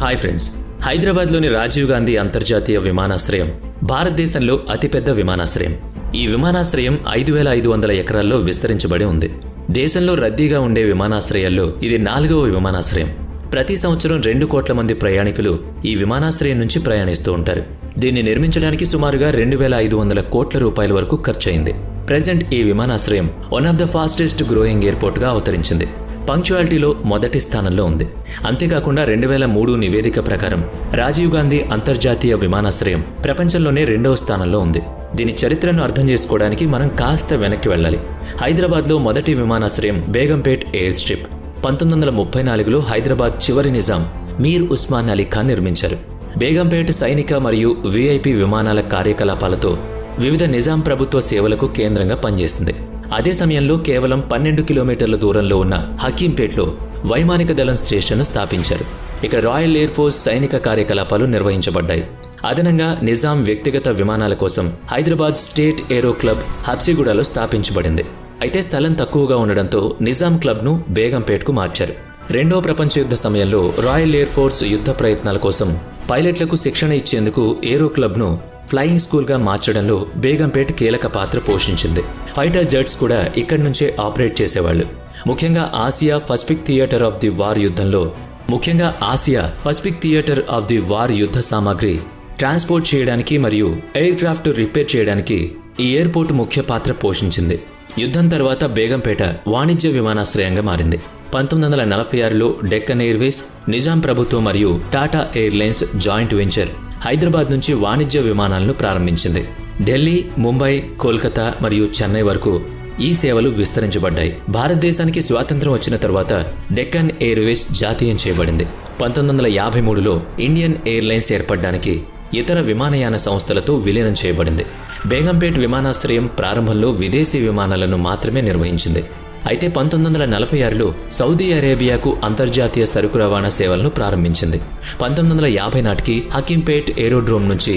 Hi friends. హైదరాబాద్లోని రాజీవ్ గాంధీ అంతర్జాతీయ విమానాశ్రయం భారతదేశంలో అతిపెద్ద విమానాశ్రయం. ఈ విమానాశ్రయం ఐదు వేల ఐదు వందల ఎకరాల్లో విస్తరించబడి ఉంది. దేశంలో రద్దీగా ఉండే విమానాశ్రయాల్లో ఇది నాలుగవ విమానాశ్రయం. ప్రతి సంవత్సరం రెండు కోట్ల మంది ప్రయాణికులు ఈ విమానాశ్రయం నుంచి ప్రయాణిస్తూ ఉంటారు. దీన్ని నిర్మించడానికి సుమారుగా రెండు వేల ఐదు వందల కోట్ల రూపాయల వరకు ఖర్చయింది. ప్రెజెంట్ ఈ విమానాశ్రయం one of the fastest growing ఎయిర్పోర్ట్గా అవతరించింది. పంక్చువాలిటీలో మొదటి స్థానంలో ఉంది. అంతేకాకుండా రెండు వేల మూడు నివేదిక ప్రకారం రాజీవ్ గాంధీ అంతర్జాతీయ విమానాశ్రయం ప్రపంచంలోనే రెండవ స్థానంలో ఉంది. దీని చరిత్రను అర్థం చేసుకోవడానికి మనం కాస్త వెనక్కి వెళ్ళాలి. హైదరాబాద్లో మొదటి విమానాశ్రయం బేగంపేట్ ఎయిర్ స్ట్రిప్. పంతొమ్మిది వందల ముప్పై నాలుగులో హైదరాబాద్ చివరి నిజాం మీర్ ఉస్మాన్ అలీ ఖాన్ నిర్మించారు. బేగంపేట్ సైనిక మరియు విఐపి విమానాల కార్యకలాపాలతో వివిధ నిజాం ప్రభుత్వ సేవలకు కేంద్రంగా పనిచేస్తుంది అదే సమయంలో కేవలం పన్నెండు కిలోమీటర్ల దూరంలో ఉన్న హకీంపేట్లో వైమానిక దళం స్టేషన్ను స్థాపించారు. ఇక్కడ రాయల్ ఎయిర్ ఫోర్స్ సైనిక కార్యకలాపాలు నిర్వహించబడ్డాయి. అదనంగా నిజాం వ్యక్తిగత విమానాల కోసం హైదరాబాద్ స్టేట్ ఏరో క్లబ్ హబ్సిగూడలో స్థాపించబడింది. అయితే స్థలం తక్కువగా ఉండడంతో నిజాం క్లబ్ను బేగంపేట్కు మార్చారు. రెండో ప్రపంచ యుద్ధ సమయంలో రాయల్ ఎయిర్ ఫోర్స్ యుద్ధ ప్రయత్నాల కోసం పైలట్లకు శిక్షణ ఇచ్చేందుకు ఏరో క్లబ్ను ఫ్లయింగ్ స్కూల్గా మార్చడంలో బేగంపేట్ కీలక పాత్ర పోషించింది. ఫైటర్ జెట్స్ కూడా ఇక్కడి నుంచే ఆపరేట్ చేసేవాళ్ళు. ముఖ్యంగా Asia Pacific theatre of the war యుద్ధంలో ముఖ్యంగా Asia Pacific theatre of the war యుద్ధ సామాగ్రి ట్రాన్స్పోర్ట్ చేయడానికి మరియు ఎయిర్ క్రాఫ్ట్ రిపేర్ చేయడానికి ఈ ఎయిర్పోర్ట్ ముఖ్య పాత్ర పోషించింది. యుద్ధం తర్వాత బేగంపేట వాణిజ్య విమానాశ్రయంగా మారింది. పంతొమ్మిది వందల నలభై ఆరులో డెక్కన్ ఎయిర్వేస్ నిజాం ప్రభుత్వం మరియు Tata airlines joint venture Hyderabad నుంచి వాణిజ్య విమానాలను ప్రారంభించింది. ఢిల్లీ ముంబై కోల్కతా మరియు చెన్నై వరకు ఈ సేవలు విస్తరించబడ్డాయి. భారతదేశానికి స్వాతంత్రం వచ్చిన తర్వాత డెక్కన్ ఎయిర్వేస్ జాతీయం చేయబడింది. పంతొమ్మిది వందల యాభై మూడులో ఇండియన్ ఎయిర్లైన్స్ ఏర్పడడానికి ఇతర విమానయాన సంస్థలతో విలీనం చేయబడింది. బేగంపేట్ విమానాశ్రయం ప్రారంభంలో విదేశీ విమానాలను మాత్రమే నిర్వహించింది. అయితే పంతొమ్మిది వందల నలభై ఆరులో సౌదీ అరేబియాకు అంతర్జాతీయ సరుకు రవాణా సేవలను ప్రారంభించింది. పంతొమ్మిది వందల యాభై నాటికి హకీంపేట్ ఏరోడ్రోమ్ నుంచి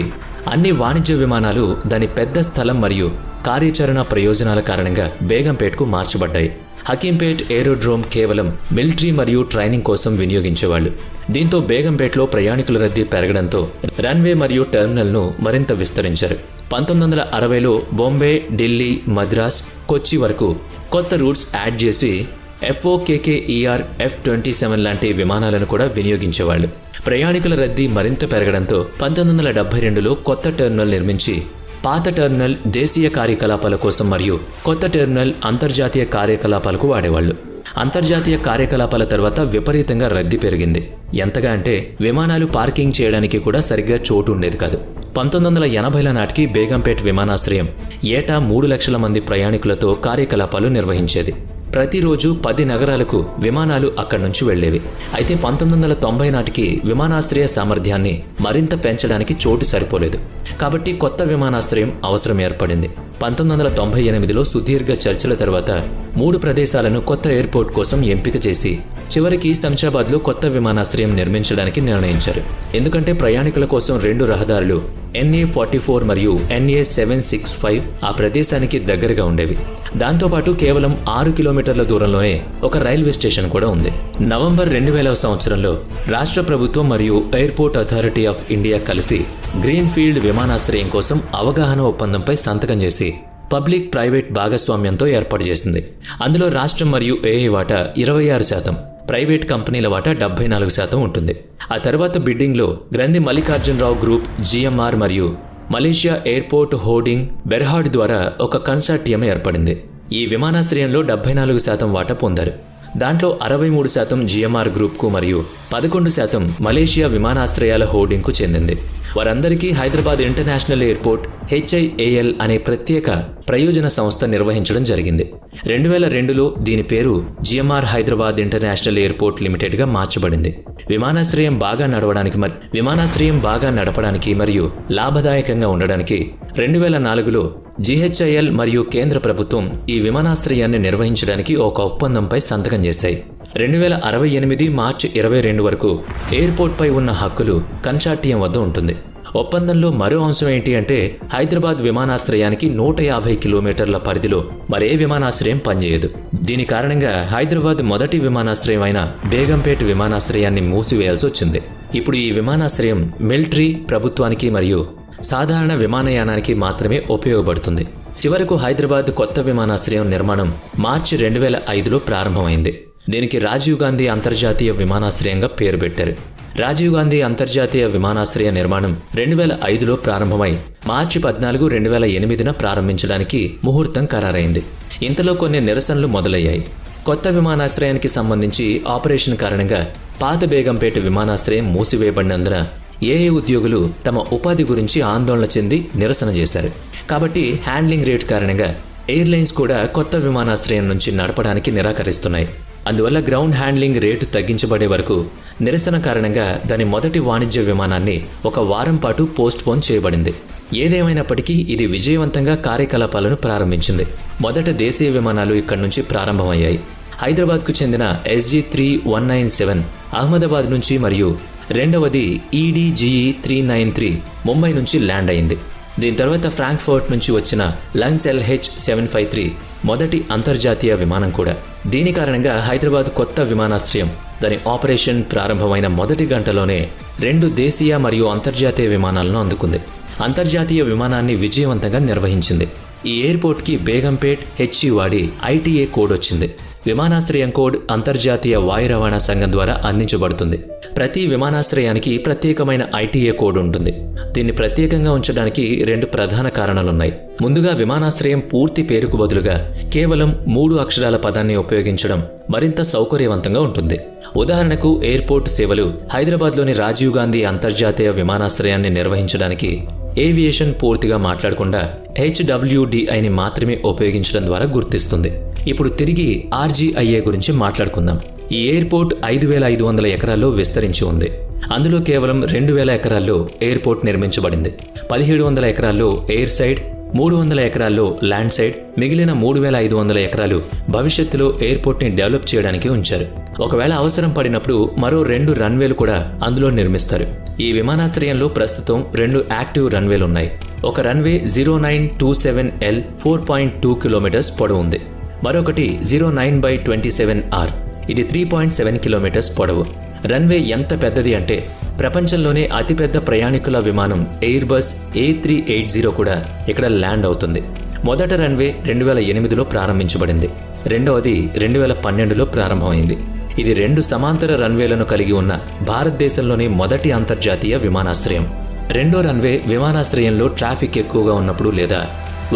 అన్ని వాణిజ్య విమానాలు దాని పెద్ద స్థలం మరియు కార్యాచరణ ప్రయోజనాల కారణంగా బేగంపేట్కు మార్చబడ్డాయి. హకీంపేట్ ఏరోడ్రోమ్ కేవలం మిలిటరీ మరియు ట్రైనింగ్ కోసం వినియోగించేవాళ్ళు. దీంతో బేగంపేట్లో ప్రయాణికుల రద్దీ పెరగడంతో రన్వే మరియు టెర్మినల్ను మరింత విస్తరించారు. పంతొమ్మిది వందల అరవైలో బొంబే ఢిల్లీ మద్రాస్ కొచ్చి వరకు కొత్త రూట్స్ యాడ్ చేసి ఎఫ్ఓకేకేఈఆర్ ఎఫ్ ట్వంటీ సెవెన్ లాంటి విమానాలను కూడా వినియోగించేవాళ్ళు. ప్రయాణికుల రద్దీ మరింత పెరగడంతో పంతొమ్మిది వందల డెబ్బై రెండులో కొత్త టెర్మినల్ నిర్మించి పాత టెర్మినల్ దేశీయ కార్యకలాపాల కోసం మరియు కొత్త టెర్మినల్ అంతర్జాతీయ కార్యకలాపాలకు వాడేవాళ్ళు. అంతర్జాతీయ కార్యకలాపాల తర్వాత విపరీతంగా రద్దీ పెరిగింది. ఎంతగా అంటే విమానాలు పార్కింగ్ చేయడానికి కూడా సరిగ్గా చోటు ఉండేది కాదు. పంతొమ్మిది వందల ఎనభైల నాటికి బేగంపేట్ విమానాశ్రయం ఏటా మూడు లక్షల మంది ప్రయాణికులతో కార్యకలాపాలు నిర్వహించేది. ప్రతిరోజు పది నగరాలకు విమానాలు అక్కడి నుంచి వెళ్ళేవి అయితే పంతొమ్మిది వందల తొంభై నాటికి విమానాశ్రయ సామర్థ్యాన్ని మరింత పెంచడానికి చోటు సరిపోలేదు. కాబట్టి కొత్త విమానాశ్రయం అవసరం ఏర్పడింది. పంతొమ్మిది వందల తొంభై ఎనిమిదిలో సుదీర్ఘ చర్చల తర్వాత మూడు ప్రదేశాలను కొత్త ఎయిర్పోర్ట్ కోసం ఎంపిక చేసి చివరికి శంషాబాద్లో కొత్త విమానాశ్రయం నిర్మించడానికి నిర్ణయించారు. ఎందుకంటే ప్రయాణికుల కోసం రెండు రహదారులు ఎన్ఏ ఫార్టీ ఫోర్ మరియు ఎన్ఏ సెవెన్ సిక్స్ ఫైవ్ ఆ ప్రదేశానికి దగ్గరగా ఉండేవి. దాంతోపాటు కేవలం ఆరు కిలోమీటర్ల దూరంలోనే ఒక రైల్వే స్టేషన్ కూడా ఉంది. నవంబర్ రెండు వేల సంవత్సరంలో రాష్ట్ర ప్రభుత్వం మరియు ఎయిర్పోర్ట్ అథారిటీ ఆఫ్ ఇండియా కలిసి గ్రీన్ఫీల్డ్ విమానాశ్రయం కోసం అవగాహన ఒప్పందంపై సంతకం చేసి పబ్లిక్ ప్రైవేట్ భాగస్వామ్యంతో ఏర్పాటు చేసింది. అందులో రాష్ట్రం మరియు ఏఐ వాటా ఇరవై ఆరు శాతం ప్రైవేట్ కంపెనీల వాటా డెబ్బై నాలుగు శాతం ఉంటుంది. ఆ తర్వాత బిడ్డింగ్లో గ్రంథి మల్లికార్జునరావు గ్రూప్ జిఎంఆర్ మరియు మలేషియా ఎయిర్పోర్ట్ హోర్డింగ్ బెర్హాడ్ ద్వారా ఒక కన్సార్టియం ఏర్పడింది. ఈ విమానాశ్రయంలో డెబ్బై నాలుగు శాతం వాటా పొందారు. దాంట్లో అరవై మూడు శాతం జిఎంఆర్ గ్రూప్కు మరియు పదకొండు శాతం మలేషియా విమానాశ్రయాల హోర్డింగ్కు చెందింది. వారందరికీ హైదరాబాద్ ఇంటర్నేషనల్ ఎయిర్పోర్ట్ హెచ్ఐఏఎల్ అనే ప్రత్యేక ప్రయోజన సంస్థ నిర్వహించడం జరిగింది. రెండు వేల రెండులో దీని పేరు జిఎంఆర్ హైదరాబాద్ ఇంటర్నేషనల్ ఎయిర్పోర్ట్ లిమిటెడ్గా మార్చబడింది. విమానాశ్రయం బాగా నడవడానికి మరి విమానాశ్రయం బాగా నడపడానికి మరియు లాభదాయకంగా ఉండడానికి రెండు వేల నాలుగులో జిహెచ్ఐఎల్ మరియు కేంద్ర ప్రభుత్వం ఈ విమానాశ్రయాన్ని నిర్వహించడానికి ఒక ఒప్పందంపై సంతకం చేశాయి. రెండు వేల అరవై ఎనిమిది మార్చి ఇరవై రెండు వరకు ఎయిర్పోర్ట్పై ఉన్న హక్కులు కన్సార్టియం వద్ద ఉంటుంది. ఒప్పందంలో మరో అంశం ఏంటి అంటే హైదరాబాద్ విమానాశ్రయానికి నూట యాభై కిలోమీటర్ల పరిధిలో మరే విమానాశ్రయం పనిచేయదు. దీని కారణంగా హైదరాబాద్ మొదటి విమానాశ్రయం అయిన బేగంపేట్ విమానాశ్రయాన్ని మూసివేయాల్సి వచ్చింది. ఇప్పుడు ఈ విమానాశ్రయం మిలిటరీ ప్రభుత్వానికి మరియు సాధారణ విమానయానానికి మాత్రమే ఉపయోగపడుతుంది. చివరకు హైదరాబాద్ కొత్త విమానాశ్రయం నిర్మాణం మార్చి రెండు వేల ఐదులో ప్రారంభమైంది. దీనికి రాజీవ్ గాంధీ అంతర్జాతీయ విమానాశ్రయంగా పేరు పెట్టారు. రాజీవ్ గాంధీ అంతర్జాతీయ విమానాశ్రయ నిర్మాణం రెండు వేల ఐదులో ప్రారంభమై మార్చి పద్నాలుగు రెండు వేల ఎనిమిదిన ప్రారంభించడానికి ముహూర్తం ఖరారైంది. ఇంతలో కొన్ని నిరసనలు మొదలయ్యాయి. కొత్త విమానాశ్రయానికి సంబంధించి ఆపరేషన్ కారణంగా పాత బేగంపేట విమానాశ్రయం మూసివేయబడినందున ఏఏ ఉద్యోగులు తమ ఉపాధి గురించి ఆందోళన చెంది నిరసన చేశారు. కాబట్టి హ్యాండ్లింగ్ రేట్ కారణంగా ఎయిర్లైన్స్ కూడా కొత్త విమానాశ్రయం నుంచి నడపడానికి నిరాకరిస్తున్నాయి. అందువల్ల గ్రౌండ్ హ్యాండ్లింగ్ రేటు తగ్గించబడే వరకు నిరసన కారణంగా దాని మొదటి వాణిజ్య విమానాన్ని ఒక వారం పాటు పోస్ట్ పోన్ చేయబడింది. ఏదేమైనప్పటికీ ఇది విజయవంతంగా కార్యకలాపాలను ప్రారంభించింది. మొదట దేశీయ విమానాలు ఇక్కడి నుంచి ప్రారంభమయ్యాయి. హైదరాబాద్కు చెందిన SG three one nine seven Ahmedabad నుంచి మరియు రెండవది ఈడీజీఈ త్రీ నైన్ త్రీ ముంబై నుంచి ల్యాండ్ అయింది. దీని తర్వాత ఫ్రాంక్ఫర్ట్ నుంచి వచ్చిన లంగ్స్ ఎల్హెచ్ సెవెన్ ఫైవ్ త్రీ మొదటి అంతర్జాతీయ విమానం కూడా. దీని కారణంగా హైదరాబాద్ కొత్త విమానాశ్రయం దాని ఆపరేషన్ ప్రారంభమైన మొదటి గంటలోనే రెండు దేశీయ మరియు అంతర్జాతీయ విమానాలను అందుకుంది. అంతర్జాతీయ విమానాన్ని విజయవంతంగా నిర్వహించింది. ఈ ఎయిర్పోర్ట్కి బేగంపేట్ హెచ్ఈ వాడి ఐటీఏ కోడ్ వచ్చింది. విమానాశ్రయం కోడ్ అంతర్జాతీయ వాయు రవాణా సంఘం ద్వారా అందించబడుతుంది. ప్రతి విమానాశ్రయానికి ప్రత్యేకమైన ఐటీఏ కోడ్ ఉంటుంది. దీన్ని ప్రత్యేకంగా ఉంచడానికి రెండు ప్రధాన కారణాలున్నాయి. ముందుగా విమానాశ్రయం పూర్తి పేరుకు బదులుగా కేవలం మూడు అక్షరాల పదాన్ని ఉపయోగించడం మరింత సౌకర్యవంతంగా ఉంటుంది. ఉదాహరణకు ఎయిర్పోర్ట్ సేవలు హైదరాబాద్లోని రాజీవ్ గాంధీ అంతర్జాతీయ విమానాశ్రయాన్ని నిర్వహించడానికి ఏవియేషన్ పూర్తిగా మాట్లాడకుండా హెచ్డబ్ల్యూడిఐని మాత్రమే ఉపయోగించడం ద్వారా గుర్తిస్తుంది. ఇప్పుడు తిరిగి ఆర్జీఐఏ గురించి మాట్లాడుకుందాం. ఈ ఎయిర్పోర్ట్ ఐదు వేల ఐదు వందల ఎకరాల్లో విస్తరించి ఉంది. అందులో కేవలం రెండు వేల ఎకరాల్లో ఎయిర్పోర్ట్ నిర్మించబడింది. పదిహేడు వందల ఎకరాల్లో ఎయిర్ సైడ్ మూడు వందల ఎకరాల్లో ల్యాండ్ సైడ్ మిగిలిన మూడు వేల ఐదు వందల ఎకరాలు భవిష్యత్తులో ఎయిర్పోర్ట్ని డెవలప్ చేయడానికి ఉంచారు. ఒకవేళ అవసరం పడినప్పుడు మరో రెండు రన్వేలు కూడా అందులో నిర్మిస్తారు. ఈ విమానాశ్రయంలో ప్రస్తుతం రెండు యాక్టివ్ రన్వేలు ఉన్నాయి ఒక runway zero nine two seven L four point two kilometres పొడవు ఉంది. మరొకటి zero nine by twenty seven R. ఇది త్రీ పాయింట్ సెవెన్ కిలోమీటర్స్ పొడవు. రన్వే ఎంత పెద్దది అంటే ప్రపంచంలోనే అతిపెద్ద ప్రయాణికుల విమానం airbus A three eight zero కూడా ఇక్కడ ల్యాండ్ అవుతుంది. మొదట రన్వే రెండు వేల ఎనిమిదిలో ప్రారంభించబడింది. రెండవది రెండు వేల పన్నెండులో ప్రారంభమైంది. ఇది రెండు సమాంతర రన్వేలను కలిగి ఉన్న భారతదేశంలోని మొదటి అంతర్జాతీయ విమానాశ్రయం. రెండో రన్వే విమానాశ్రయంలో ట్రాఫిక్ ఎక్కువగా ఉన్నప్పుడు లేదా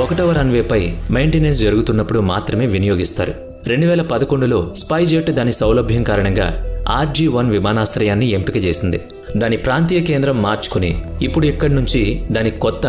ఒకటవ రన్వేపై మెయింటెనెన్స్ జరుగుతున్నప్పుడు మాత్రమే వినియోగిస్తారు. రెండు వేల పదకొండులో స్పైజెట్ దాని సౌలభ్యం కారణంగా ఆర్జీ వన్ విమానాశ్రయాన్ని ఎంపిక చేసింది. దాని ప్రాంతీయ కేంద్రం మార్చుకుని ఇప్పుడు ఇక్కడి నుంచి దాని కొత్త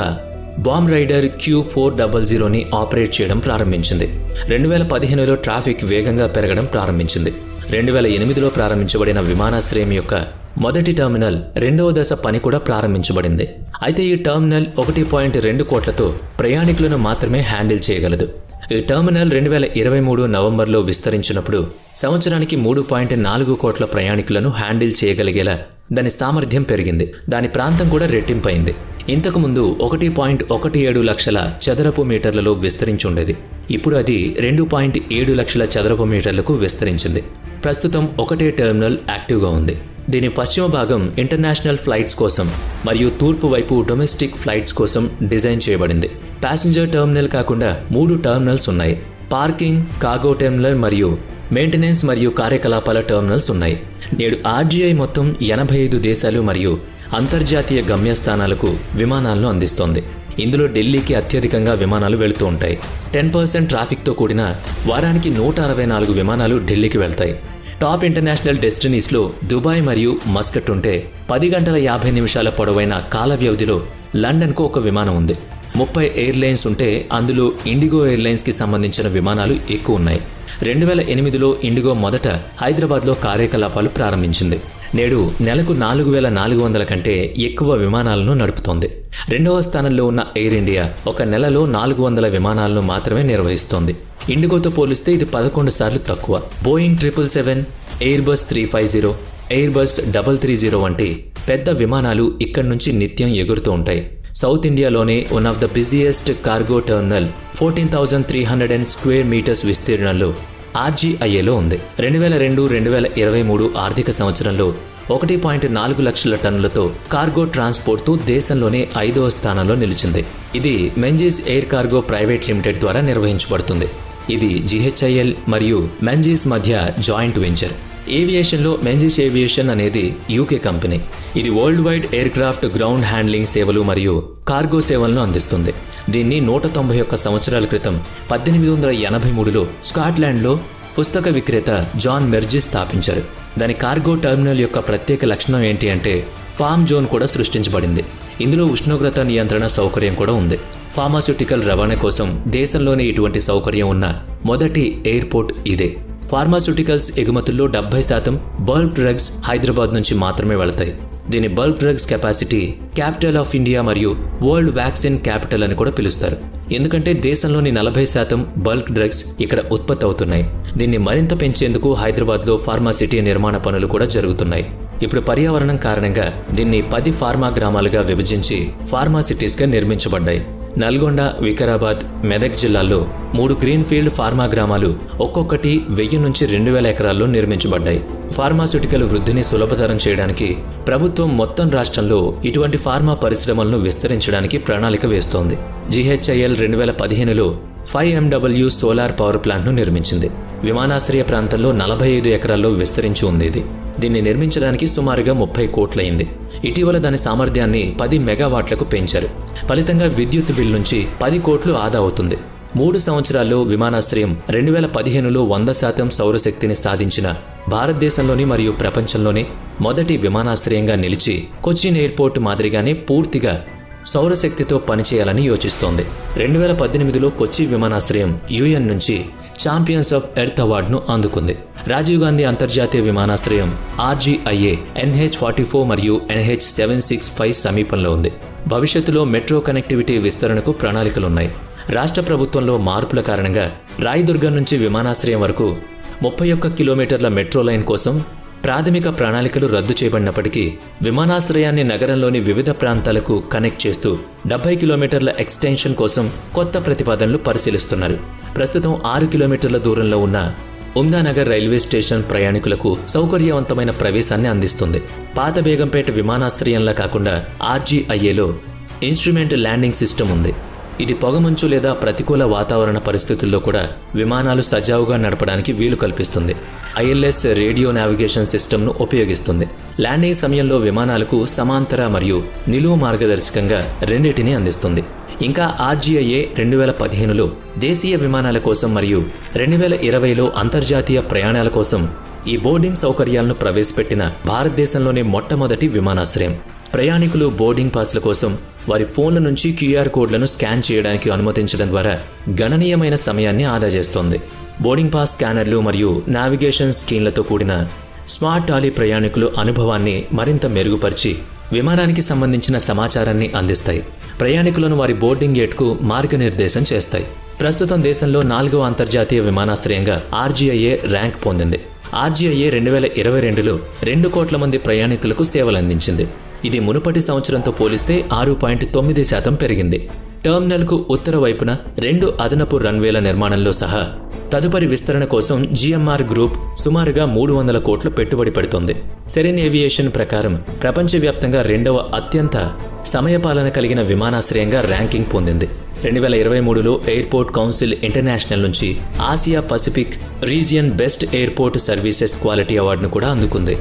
bombardier Q four double జీరోని ఆపరేట్ చేయడం ప్రారంభించింది. రెండు వేల పదిహేనులో ట్రాఫిక్ వేగంగా పెరగడం ప్రారంభించింది. రెండు వేల ఎనిమిదిలో ప్రారంభించబడిన విమానాశ్రయం యొక్క మొదటి టెర్మినల్ రెండవ దశ పని కూడా ప్రారంభించబడింది. అయితే ఈ టెర్మినల్ ఒకటి పాయింట్ రెండు కోట్లతో ప్రయాణికులను మాత్రమే హ్యాండిల్ చేయగలదు. ఈ టెర్మినల్ రెండు వేల ఇరవై మూడు నవంబర్లో విస్తరించినప్పుడు సంవత్సరానికి మూడు పాయింట్ నాలుగు కోట్ల ప్రయాణికులను హ్యాండిల్ చేయగలిగేలా దాని సామర్థ్యం పెరిగింది. దాని ప్రాంతం కూడా రెట్టింపైంది. ఇంతకుముందు ఒకటి పాయింట్ ఒకటి ఏడు లక్షల చదరపు మీటర్లలో విస్తరించి ఉండేది. ఇప్పుడు అది రెండు పాయింట్ ఏడు లక్షల చదరపు మీటర్లకు విస్తరించింది. ప్రస్తుతం ఒకటే టెర్మినల్ యాక్టివ్గా ఉంది. దీని పశ్చిమ భాగం ఇంటర్నేషనల్ ఫ్లైట్స్ కోసం మరియు తూర్పు వైపు డొమెస్టిక్ ఫ్లైట్స్ కోసం డిజైన్ చేయబడింది. ప్యాసింజర్ టెర్మినల్ కాకుండా మూడు టెర్మినల్స్ ఉన్నాయి. పార్కింగ్ కార్గో టెర్మినల్ మరియు మెయింటెనెన్స్ మరియు కార్యకలాపాల టెర్మినల్స్ ఉన్నాయి. నేడు ఆర్జీఐ మొత్తం ఎనభై ఐదు దేశాలు మరియు అంతర్జాతీయ గమ్యస్థానాలకు విమానాలను అందిస్తోంది. ఇందులో ఢిల్లీకి అత్యధికంగా విమానాలు వెళుతూ ఉంటాయి. టెన్ పర్సెంట్ ట్రాఫిక్తో కూడిన వారానికి నూట అరవై నాలుగు విమానాలు ఢిల్లీకి వెళ్తాయి. టాప్ ఇంటర్నేషనల్ డెస్టినీస్లో దుబాయ్ మరియు మస్కట్ ఉంటే పది గంటల యాభై నిమిషాల పొడవైన కాల వ్యవధిలో లండన్కు ఒక విమానం ఉంది. ముప్పై ఎయిర్లైన్స్ ఉంటే అందులో ఇండిగో ఎయిర్లైన్స్కి సంబంధించిన విమానాలు ఎక్కువ ఉన్నాయి. రెండు వేల ఎనిమిదిలో ఇండిగో మొదట హైదరాబాద్లో కార్యకలాపాలు ప్రారంభించింది. నేడు నెలకు నాలుగు వేల నాలుగు వందల కంటే ఎక్కువ విమానాలను నడుపుతోంది. రెండవ స్థానంలో ఉన్న ఎయిర్ ఇండియా ఒక నెలలో నాలుగు వందల విమానాలను మాత్రమే నిర్వహిస్తోంది. ఇండిగోతో పోలిస్తే ఇది పదకొండు సార్లు తక్కువ. Boeing triple seven airbus three five zero airbus double three zero వంటి పెద్ద విమానాలు ఇక్కడి నుంచి నిత్యం ఎగురుతూ ఉంటాయి. సౌత్ ఇండియాలోనే one of the busiest cargo terminal fourteen thousand three hundred and square metres విస్తీర్ణంలో ఆర్జీఐఏలో ఉంది. రెండు వేల రెండు రెండు వేల ఇరవై మూడు ఆర్థిక సంవత్సరంలో ఒకటి పాయింట్ నాలుగు లక్షల టన్నులతో కార్గో ట్రాన్స్పోర్ట్తో దేశంలోనే ఐదవ స్థానంలో నిలిచింది. ఇది Menzies air cargo private limited ద్వారా నిర్వహించబడుతుంది. ఇది జిహెచ్ఐఎల్ మరియు మెంజీస్ మధ్య జాయింట్ వెంచర్. ఏవియేషన్లో మెంజిస్ ఏవియేషన్ అనేది యూకే కంపెనీ. ఇది world wide aircraft ground handling సేవలు మరియు కార్గో సేవలను అందిస్తుంది. దీన్ని నూట తొంభై ఒక్క సంవత్సరాల క్రితం పద్దెనిమిది వందల ఎనభై మూడులో స్కాట్లాండ్లో పుస్తక విక్రేత జాన్ మెర్జీ స్థాపించారు. దాని కార్గో టెర్మినల్ యొక్క ప్రత్యేక లక్షణం ఏంటి అంటే ఫామ్ జోన్ కూడా సృష్టించబడింది. ఇందులో ఉష్ణోగ్రత నియంత్రణ సౌకర్యం కూడా ఉంది. ఫార్మాస్యూటికల్ రవాణా కోసం దేశంలోనే ఇటువంటి సౌకర్యం ఉన్న మొదటి ఎయిర్పోర్ట్ ఇదే. ఫార్మాస్యూటికల్స్ ఎగుమతుల్లో డెబ్బై శాతం బల్క్ డ్రగ్స్ హైదరాబాద్ నుంచి మాత్రమే వెళతాయి. దీని bulk drugs capacity capital of India మరియు వరల్డ్ వ్యాక్సిన్ క్యాపిటల్ అని కూడా పిలుస్తారు. ఎందుకంటే దేశంలోని నలభై శాతం బల్క్ డ్రగ్స్ ఇక్కడ ఉత్పత్తి అవుతున్నాయి. దీన్ని మరింత పెంచేందుకు హైదరాబాద్లో ఫార్మాసిటీ నిర్మాణ పనులు కూడా జరుగుతున్నాయి. ఇప్పుడు పర్యావరణం కారణంగా దీన్ని పది ఫార్మా గ్రామాలుగా విభజించి ఫార్మా సిటీస్గా నిర్మించబడ్డాయి. నల్గొండ వికారాబాద్ మెదక్ జిల్లాల్లో మూడు గ్రీన్ఫీల్డ్ ఫార్మా గ్రామాలు ఒక్కొక్కటి వెయ్యి నుంచి రెండు వేల ఎకరాల్లో నిర్మించబడ్డాయి. ఫార్మాస్యూటికల్ వృద్ధిని సులభతరం చేయడానికి ప్రభుత్వం మొత్తం రాష్ట్రంలో ఇటువంటి ఫార్మా పరిశ్రమలను విస్తరించడానికి ప్రణాళిక వేస్తోంది. జిహెచ్ఐఎల్ రెండు వేల పదిహేనులో ఫైవ్ ఎండబ్ల్యూ సోలార్ పవర్ ప్లాంట్ను నిర్మించింది. విమానాశ్రయ ప్రాంతంలో నలభై ఐదు ఎకరాల్లో విస్తరించి ఉంది ఇది. దీన్ని నిర్మించడానికి సుమారుగా ముప్పై కోట్లయింది. ఇటీవల దాని సామర్థ్యాన్ని పది మెగావాట్లకు పెంచారు. ఫలితంగా విద్యుత్ బిల్ నుంచి పది కోట్లు ఆదా అవుతుంది. మూడు సంవత్సరాల్లో విమానాశ్రయం రెండు వేల పదిహేనులో వంద శాతం సౌరశక్తిని సాధించిన భారతదేశంలోని మరియు ప్రపంచంలోనే మొదటి విమానాశ్రయంగా నిలిచి కొచ్చిన్ ఎయిర్పోర్ట్ మాదిరిగానే పూర్తిగా సౌరశక్తితో పనిచేయాలని యోచిస్తోంది. రెండు వేల పద్దెనిమిదిలో కొచ్చి విమానాశ్రయం యుఎన్ నుంచి ఛాంపియన్స్ ఆఫ్ ఎర్త్ అవార్డును అందుకుంది. రాజీవ్ గాంధీ అంతర్జాతీయ విమానాశ్రయం ఆర్జీఐఏ ఎన్హెచ్ ఫార్టీ ఫోర్ మరియు ఎన్హెచ్ సెవెన్ సిక్స్ ఫైవ్ సమీపంలో ఉంది. భవిష్యత్తులో మెట్రో కనెక్టివిటీ విస్తరణకు ప్రణాళికలున్నాయి. రాష్ట్ర ప్రభుత్వంలో మార్పుల కారణంగా రాయదుర్గం నుంచి విమానాశ్రయం వరకు ముప్పై ఒక్క కిలోమీటర్ల మెట్రో లైన్ కోసం ప్రాథమిక ప్రణాళికలు రద్దు చేయబడినప్పటికీ విమానాశ్రయాన్ని నగరంలోని వివిధ ప్రాంతాలకు కనెక్ట్ చేస్తూ డెబ్బై కిలోమీటర్ల ఎక్స్టెన్షన్ కోసం కొత్త ప్రతిపాదనలు పరిశీలిస్తున్నారు. ప్రస్తుతం ఆరు కిలోమీటర్ల దూరంలో ఉన్న ఉమ్దానగర్ రైల్వే స్టేషన్ ప్రయాణికులకు సౌకర్యవంతమైన ప్రవేశాన్ని అందిస్తుంది. పాత బేగంపేట విమానాశ్రయంలా కాకుండా ఆర్జీఐఏలో ఇన్స్ట్రుమెంట్ ల్యాండింగ్ సిస్టమ్ ఉంది. ఇది పొగమంచు లేదా ప్రతికూల వాతావరణ పరిస్థితుల్లో కూడా విమానాలు సజావుగా నడపడానికి వీలు కల్పిస్తుంది. ఐఎల్ఎస్ రేడియో నావిగేషన్ సిస్టమ్ను ఉపయోగిస్తుంది. ల్యాండింగ్ సమయంలో విమానాలకు సమాంతర మరియు నిలువు మార్గదర్శకంగా రెండింటిని అందిస్తుంది. ఇంకా ఆర్జీఐఏ రెండు వేల పదిహేనులో దేశీయ విమానాల కోసం మరియు రెండు వేల ఇరవైలో అంతర్జాతీయ ప్రయాణాల కోసం ఈ బోర్డింగ్ సౌకర్యాలను ప్రవేశపెట్టిన భారతదేశంలోనే మొట్టమొదటి విమానాశ్రయం. ప్రయాణికులు బోర్డింగ్ పాస్ల కోసం వారి ఫోన్ల నుంచి క్యూఆర్ కోడ్లను స్కాన్ చేయడానికి అనుమతించడం ద్వారా గణనీయమైన సమయాన్ని ఆదా చేస్తోంది. బోర్డింగ్ పాస్ స్కానర్లు మరియు నావిగేషన్ స్కీన్లతో కూడిన స్మార్ట్ టాలీ ప్రయాణికులు అనుభవాన్ని మరింత మెరుగుపరిచి విమానానికి సంబంధించిన సమాచారాన్ని అందిస్తాయి. ప్రయాణికులను వారి బోర్డింగ్ గేట్కు మార్గనిర్దేశం చేస్తాయి. ప్రస్తుతం దేశంలో నాలుగవ అంతర్జాతీయ విమానాశ్రయంగా ఆర్జీఐఏ ర్యాంక్ పొందింది. ఆర్జీఐఏ రెండు వేల ఇరవై రెండులో రెండు కోట్ల మంది ప్రయాణికులకు సేవలందించింది. ఇది మునుపటి సంవత్సరంతో పోలిస్తే ఆరు పాయింట్ తొమ్మిది శాతం పెరిగింది. టెర్మినల్కు ఉత్తర వైపున రెండు అదనపు రన్వేల నిర్మాణంలో సహా తదుపరి విస్తరణ కోసం జిఎంఆర్ గ్రూప్ సుమారుగా మూడు వందల కోట్లు పెట్టుబడి పెడుతోంది. సెరెన్ ఏవియేషన్ ప్రకారం ప్రపంచవ్యాప్తంగా రెండవ అత్యంత సమయపాలన కలిగిన విమానాశ్రయంగా ర్యాంకింగ్ పొందింది. రెండు వేల ఇరవై మూడులో ఎయిర్పోర్ట్ కౌన్సిల్ ఇంటర్నేషనల్ నుంచి Asia Pacific region best airport services quality అవార్డును కూడా అందుకుంది.